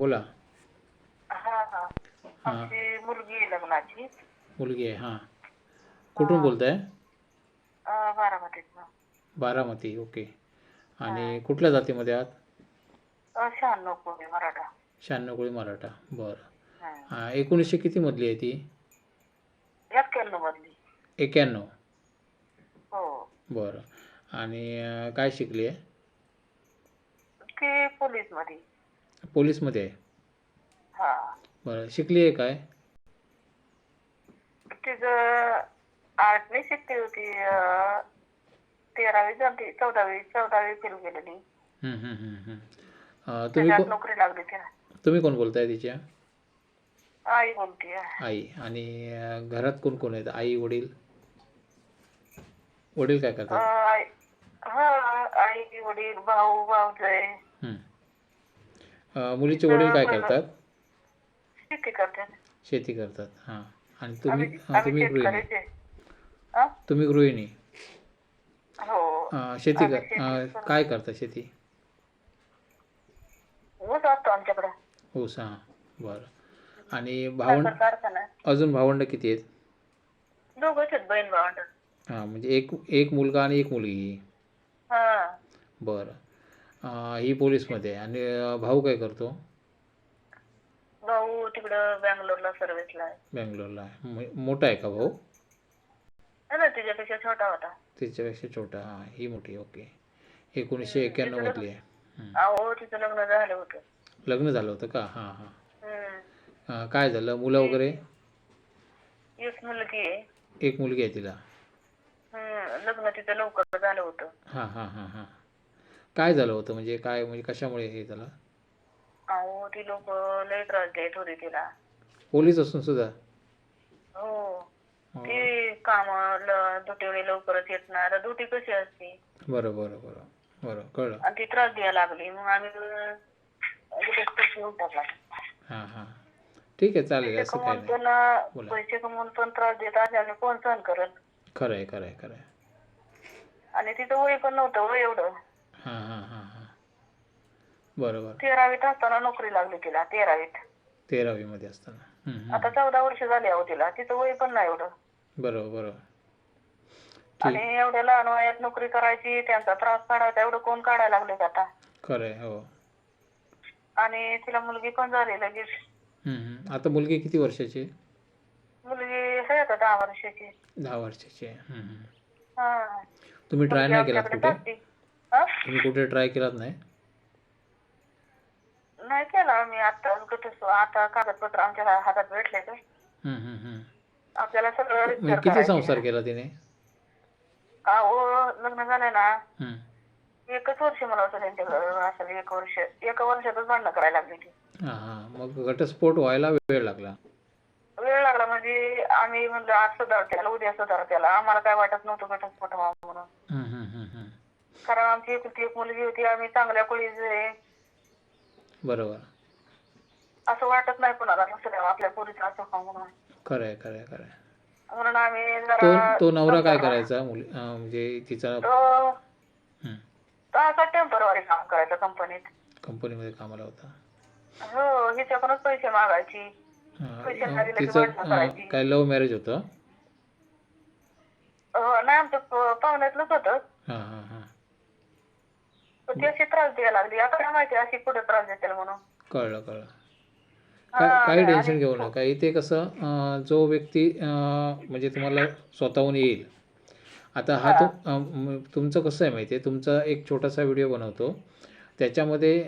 बोला. हा हा. आमची मुलगी आहे लग्नाची. मुलगी आहे हां. कुठून बोलताय? अं, बारामतीतनं. बारामती ओके. आणि कुठल्या जातीमध्ये आहात? अं, शहाण्णव कोणी मराठा. शहाण्णव कोळी मराठा बरं. हं. हां एकोणीसशे कितीमधली आहे ती? एक्क्याण्णव मधली. एक्याण्णव. हो. बरं. आणि अं, काय शिकली आहे? ती पोलीसमध्ये पोलीसमध्ये आहे. हा. बरं शिकली आहे काय? तिचं आर्ट नाही शिकली होती अं, तेरावी झाली चौदावी चौदावी फेल गेलेली. अं, तुम्ही त्याच्यात को नोकरी लागली तिला. तुम्ही कोण बोलताय तिच्या? आई बोलती आई. आणि अं, घरात कोण कोण आहेत? आई वडील? वडील काय करतात? आई हा आई वडील भाऊ भाऊजय. हं. मुलीचे वडील काय करतात? शेती करते शेती करतात. हां. आणि तुम्ही हां, तुम्ही गृहिणी? तुम्ही गृहिणी? हो. शेती कर. काय करता शेती? ऊस असतो आमच्याकडे. ऊस हां. बरं. आणि भावंड. अजून भावंड किती आहेत? दोघंच आहेत बहीण भावंड. हां म्हणजे एक एक मुलगा आणि एक मुलगी. हा. बरं. ही पोलीसमध्ये. आहे आणि भाऊ काय करतो? भाऊ तिकडं बँगलोरला सर्व्हिसला आहे. बँगलोरला आहे. म- मोठा आहे का भाऊ? है ना तिच्यापेक्षा छोटा होता. त्याच्यापेक्षा छोटा. हां ही मोठी ओके. एकोणीसशे एक्क्याण्णव मधली आहे. हं. अहो तिचं लग्न झालं होतं. लग्न झालं होतं का? हां हां. हम्म. अं, काय झालं? मुलं वगैरे? एक मुलगी आहे. एक मुलगी आहे तिला. हम्म. लग्न तिचं लवकर झालं होतं. हां हां हां हां. काय झालं होतं? म्हणजे काय म्हणजे कशामुळे हे झालं? अहो ती लोक लय त्रास देत होती तिला. पोलीस असून सुद्धा? हो. अं, ती काम दुटीवणी लवकरच येत नाही आता दुटी कशी असते? बरं बरं बरं. बरं कळलं. आणि ती त्रास द्यायला लागली. मग आम्ही पैसे घेऊन टाकला हां हां. ठीक आहे चालेल. पैसे असं काय कमवून नाही. पण बोला. पैसे कमवून पण त्रास देत असल्याने कोण सहन करत खरं आहे खरं आहे खरं आहे आणि तिचं वय पण नव्हतं वय एवढं. हां हां हां हां. बरं बरं तेरावीत असताना नोकरी लागली तिला तेरावीत. तेरावीमध्ये असताना. हं, हं. आता चौदा वर्ष झाली अहो तिला तिचं वय पण नाही एवढं. बरोबर बरोबर. आणि एवढ्या लहान वयात नोकरी करायची त्यांचा त्रास काढायचा एवढं कोण काढायला लागले आता? खरं आहे हो. आणि तिला मुलगी पण झाली लगेच हं, हं. आता मुलगी किती वर्षाची? आहे? मुलगी आहे आता दहा वर्षाची. दहा वर्षाची आहे. हं, हं. हा. तुम्ही ट्राय मुलगी नाही केलात कुठे. हा? तुम्ही कुठे ट्राय केलात नाही? नाही केला मी आता गटस आता कागदपत्र आमच्या हातात भेटले का हं, हं, हं. आपल्याला सगळं म्हणजे register किती करायचं. संसार केला तिने? अहो लग्न झालंय ना. हं. एकच वर्ष मला होतं त्यांच्याकडे. असेल एक वर्ष एका वर्षातच भांडणं करायला लागली ती. हां हां. मग घटस्फोट व्हायला वेळ लागला. वेळ लागला म्हणजे आम्ही म्हणलं आज सुधार त्याला उद्या सुधार त्याला. आम्हाला काय वाटत नव्हतं घटस्फोट व्हावा म्हणून. कारण आमची एकुलती एक मुलगी होती आम्ही चांगल्या कुळीच आहे बरोबर. असं वाटत नाही कोणाला दुसऱ्या आपल्या पोरीचं असं का म्हणून. खरं आहे खरं आहे खरं आहे म्हणून आम्ही तो जरा तो नवरा काय करायचा? मुली अं, म्हणजे तिचा तो हं, तो असा टेम्परवारी काम करायचा कंपनीत कंपनीमध्ये कामाला होता. हो हिच्याकडूनच पैसे मागायची. हां, पैसे लागले की तिचं करायची. काय लव्ह मॅरेज होतं? नाही आमचं प- पाहुण्यातलंच होतं. हां हां हां. ती अशी त्रास द्यायला लागली. आता काय माहिती अशी कुठे त्रास देते म्हणून. कळलं कळलं. काय काही टेन्शन घेऊ नका. इथे कसं जो व्यक्ती म्हणजे तुम्हाला स्वतःहून येईल. आता हा तो तुमचं कसं आहे माहिती आहे तुमचा एक छोटासा व्हिडिओ बनवतो. त्याच्यामध्ये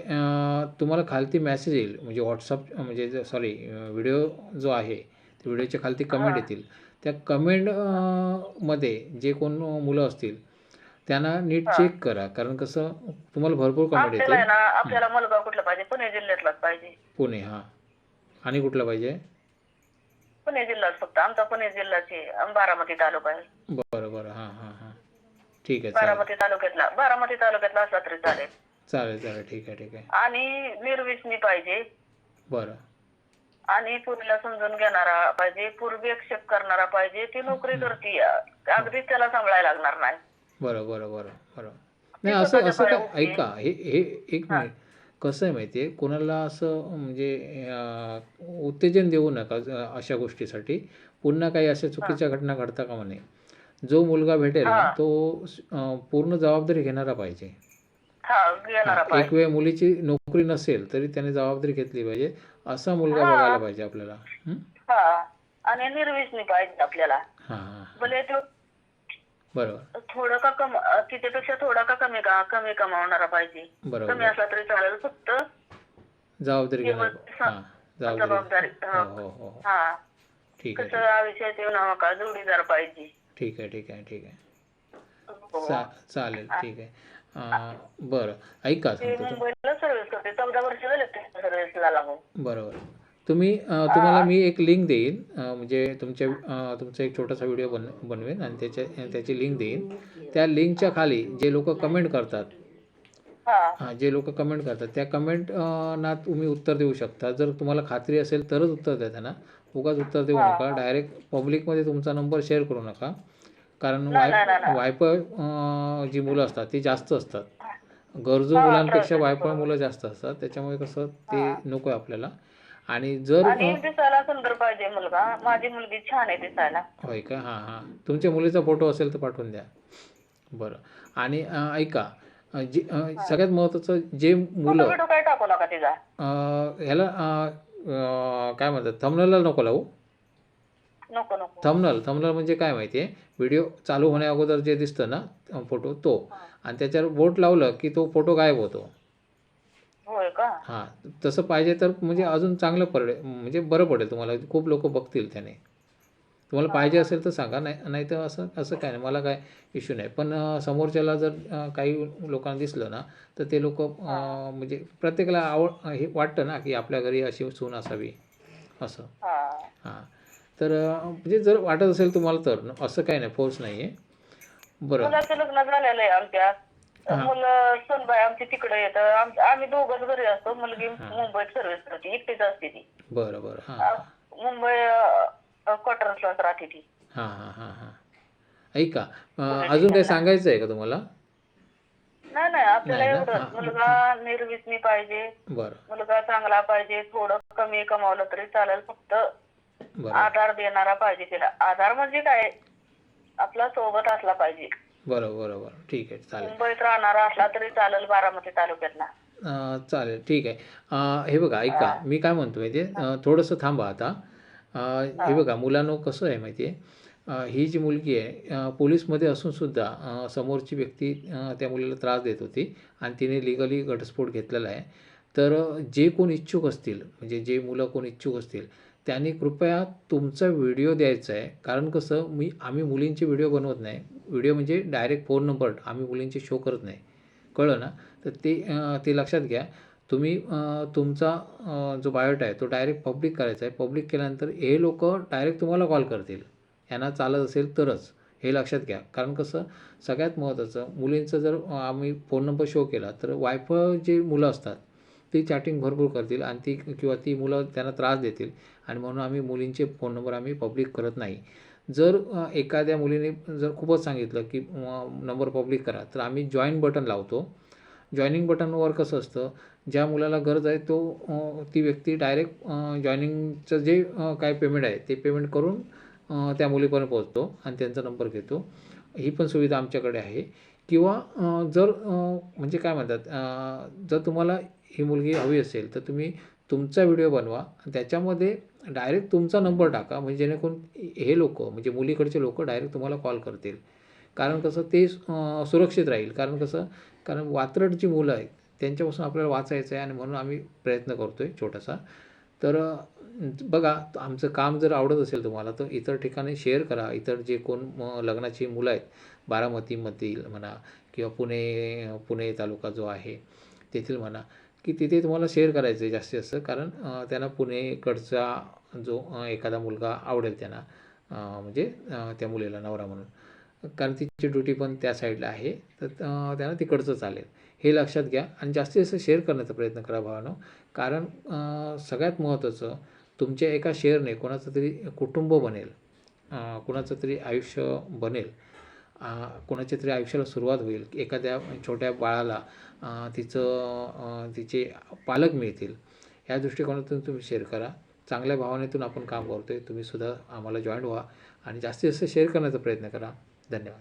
तुम्हाला खालती मेसेज येईल. म्हणजे व्हॉट्सअप म्हणजे सॉरी व्हिडिओ जो आहे त्या व्हिडिओच्या खालती कमेंट येतील. त्या कमेंटमध्ये जे कोण मुलं असतील त्यांना नीट चेक करा. कारण कसं तुम्हाला भरपूर कमेंट आपल्याला आहे येतील ना आपल्याला मुलगा कुठला पाहिजे? पुणे जिल्ह्यातलाच पाहिजे. पुणे हां. आणि कुठलं पाहिजे? पुणे जिल्हाच फक्त. आमचा पुणे जिल्ह्याचे बारामती तालुका आहे. बरं बरं. हां हां हां. ठीक आहे चालेल. बारामती तालुक्यातला बारामती तालुक्यातला असला तरी चालेल. चालेल चालेल. ठीक आहे ठीक आहे. आणि निर्विसनी पाहिजे. बरं. आणि पुरीला समजून घेणारा पाहिजे पूर्वी करणारा पाहिजे ती नोकरी करते अगदीच त्याला सांभाळायला लागणार नाही. बरं बरं बरं बरं. नाही असं असं काय ऐका हे हे एक मिनिट. कसं आहे माहिती आहे कोणाला असं म्हणजे अं, उत्तेजन देऊ नका अशा गोष्टीसाठी. पुन्हा काही अशा चुकीच्या घटना घडता कामा नये जो मुलगा भेटेल ना हा. तो अं, पूर्ण जबाबदारी घेणारा पाहिजे. हा घेणारा हा, पाहिजे. एक वेळ मुलीची नोकरी नसेल तरी त्याने जबाबदारी घेतली पाहिजे. असा मुलगा हा. बघायला पाहिजे आपल्याला. हं? हा. आणि निर्विसनी पाहिजे आपल्याला. हां हां. भले तो बरोबर. थोडं का कम तिच्यापेक्षा थोडा का कमी का कमी कमावणारा पाहिजे. बरोबर. कमी असला तरी चालेल फक्त जबाबदारी घेणार हां जबाबदारी जबाबदारी. हो. हा. हो हो हो. हा. ठीक आहे कसं आयुष्यात येऊ नका जोडीदार पाहिजे? ठीक आहे ठीक आहे ठीक आहे. हो. चा चालेल ठीक आहे. अं, बरं. ऐका ते सांगतो मुंबईला सर्व्हिस करते. चौदा वर्ष झाले ते सर्व्हिसला लागून. बरोबर. तुम्ही तुम्हाला मी एक लिंक देईन. म्हणजे तुमच्या तुमचा एक छोटासा व्हिडिओ बन बनवेन आणि त्याच्या त्याची लिंक देईन. त्या लिंकच्या खाली जे लोक कमेंट करतात हा. जे लोक कमेंट करतात त्या कमेंट ना तुम्ही उत्तर देऊ शकता. जर तुम्हाला खात्री असेल तरच उत्तर द्या त्यांना उगाच उत्तर देऊ नका. डायरेक्ट पब्लिकमध्ये तुमचा नंबर शेअर करू नका. कारण वाय वायपळ अं, जी मुलं असतात ती जास्त असतात. गरजू मुलांपेक्षा वायपळ मुलं जास्त असतात. त्याच्यामुळे कसं ते नको आहे आपल्याला. आणि जर आणि दिसायला सुंदर पाहिजे मुलगा. माझी मुलगी छान आहे दिसायला. होय का? हां हां. तुमच्या मुलीचा फोटो असेल तर पाठवून द्या. बरं. आणि अं, ऐका. अं, जे अं, सगळ्यात महत्त्वाचं जे मुलं व्हिडिओ काय टाकू नका तिचा? अं, ह्याला अं, अं, काय म्हणतात? थंबनेलला नको लावू. नको नको. थंबनल थंबनल म्हणजे काय माहिती आहे व्हिडिओ चालू होण्या अगोदर जे दिसतं ना फोटो तो. आणि त्याच्यावर बोट लावलं की तो फोटो गायब होतो. होय का? हां तसं पाहिजे तर म्हणजे अजून चांगलं पडेल म्हणजे बरं पडेल तुम्हाला खूप लोक बघतील त्याने. तुम्हाला पाहिजे असेल तर सांगा नाही नाही तर असं असं काय नाही मला काय इश्यू नाही. पण समोरच्याला जर काही लोकांना दिसलं ना तर ते लोक म्हणजे प्रत्येकाला आवड हे वाटतं ना की आपल्या घरी अशी सून असावी असं. हा. हां. तर म्हणजे जर वाटत असेल तुम्हाला तर असं काही नाही फोर्स नाही आहे बरं लग्न झालेलं आहे आमच्या मुलं सोनबाई आमची तिकडे येतं. आम- आम्ही दोघंच घरी असतो. मुलगी मुंबईत सर्व्हिस करते. एकटीच असते ती. बरं बरं. हां. अं, मुंबई क्वार्टर्सलाच राहते ती. हां हां हां हां. ऐका अं, अजून काही सांगायचं आहे का तुम्हाला? नाही नाही. आपल्याला नाही ना? एवढंच. हा. मुलगा निर्विसनी पाहिजे. बरं. मुलगा चांगला पाहिजे. थोडं कमी कमावलं तरी चालेल. फक्त बरं. आधार देणारा पाहिजे तिला. आधार म्हणजे काय? आपला सोबत असला पाहिजे. बरं बरं बरं ठीक आहे चालेल. मुंबईत राहणारा असला तरी चालेल बारामती तालुक्यातला. अं, चालेल. ठीक आहे. अं, हे बघा ऐका. मी काय म्हणतो माहिती आहे थोडंसं थांबा आता. अं, हे. बघा मुलांनो कसं आहे माहिती आहे ही जी मुलगी आहे अं, पोलीसमध्ये असूनसुद्धा अं, समोरची व्यक्ती अं, त्या मुलीला त्रास देत होती आणि तिने लिगली घटस्फोट घेतलेला आहे. तर अं, जे कोण इच्छुक असतील म्हणजे जे मुलं कोण इच्छुक असतील त्यांनी कृपया तुमचा व्हिडिओ द्यायचा आहे. कारण कसं मी आम्ही मुलींचे व्हिडिओ बनवत नाही. व्हिडिओ म्हणजे डायरेक्ट फोन नंबर आम्ही मुलींचे शो करत नाही. कळलं ना? तर ते ते लक्षात घ्या. तुम्ही तुमचा जो बायोटा आहे तो डायरेक्ट पब्लिक करायचा आहे. पब्लिक केल्यानंतर हे लोक डायरेक्ट तुम्हाला कॉल करतील. यांना चालत असेल तरच. हे लक्षात घ्या. कारण कसं सगळ्यात महत्त्वाचं मुलींचं जर आम्ही फोन नंबर शो केला तर वायफळ जे मुलं असतात. ती चॅटिंग भरपूर करतील आणि ती किंवा ती मुलं त्यांना त्रास देतील. आणि म्हणून आम्ही मुलींचे फोन नंबर आम्ही पब्लिक करत नाही. जर एखाद्या मुलीने जर खूपच सांगितलं की नंबर पब्लिक करा. तर आम्ही जॉईन बटन लावतो. जॉईनिंग बटनवर कसं असतं? ज्या मुलाला गरज आहे तो ती व्यक्ती डायरेक्ट जॉईनिंगचं जे काय पेमेंट आहे ते पेमेंट करून त्या मुलीपर्यंत पोहोचतो आणि त्यांचा नंबर घेतो. ही पण सुविधा आमच्याकडे आहे. किंवा जर म्हणजे काय म्हणतात जर तुम्हाला ही मुलगी हवी असेल तर तुम्ही तुमचा व्हिडिओ बनवा. आणि त्याच्यामध्ये डायरेक्ट तुमचा नंबर टाका. म्हणजे जेणेकरून हे लोक म्हणजे मुलीकडचे लोक डायरेक्ट तुम्हाला कॉल करतील. कारण कसं ते सुरक्षित राहील. कारण कसं कारण वात्रट जी मुलं आहेत त्यांच्यापासून आपल्याला वाचायचं आहे आणि म्हणून आम्ही प्रयत्न करतो आहे छोटासा. तर बघा आमचं काम जर आवडत असेल तुम्हाला तर इतर ठिकाणी शेअर करा. इतर जे कोण म, लग्नाची मुलं आहेत बारामतीमधील म्हणा किंवा पुणे पुणे तालुका जो आहे तेथील म्हणा. की तिथे तुम्हाला शेअर करायचं आहे जास्तीत जास्त. कारण त्यांना पुणेकडचा जो एखादा मुलगा आवडेल त्यांना म्हणजे त्या मुलीला नवरा म्हणून. कारण तिची ड्युटी पण त्या साईडला आहे. तर त्यांना तिकडचं चालेल. हे लक्षात घ्या आणि जास्तीत जास्त शेअर करण्याचा प्रयत्न करा भावानं. कारण सगळ्यात महत्त्वाचं तुमच्या एका शेअरने कोणाचं तरी कुटुंब बनेल कुणाचं तरी आयुष्य बनेल. कोणाच्या तरी आयुष्याला सुरुवात होईल. एखाद्या छोट्या बाळाला तिचं तिचे पालक मिळतील. या दृष्टिकोनातून तुम्ही शेअर करा. चांगल्या भावनेतून आपण काम करतो आहे तुम्हीसुद्धा आम्हाला जॉईन व्हा आणि जास्तीत जास्त शेअर करण्याचा प्रयत्न करा. धन्यवाद.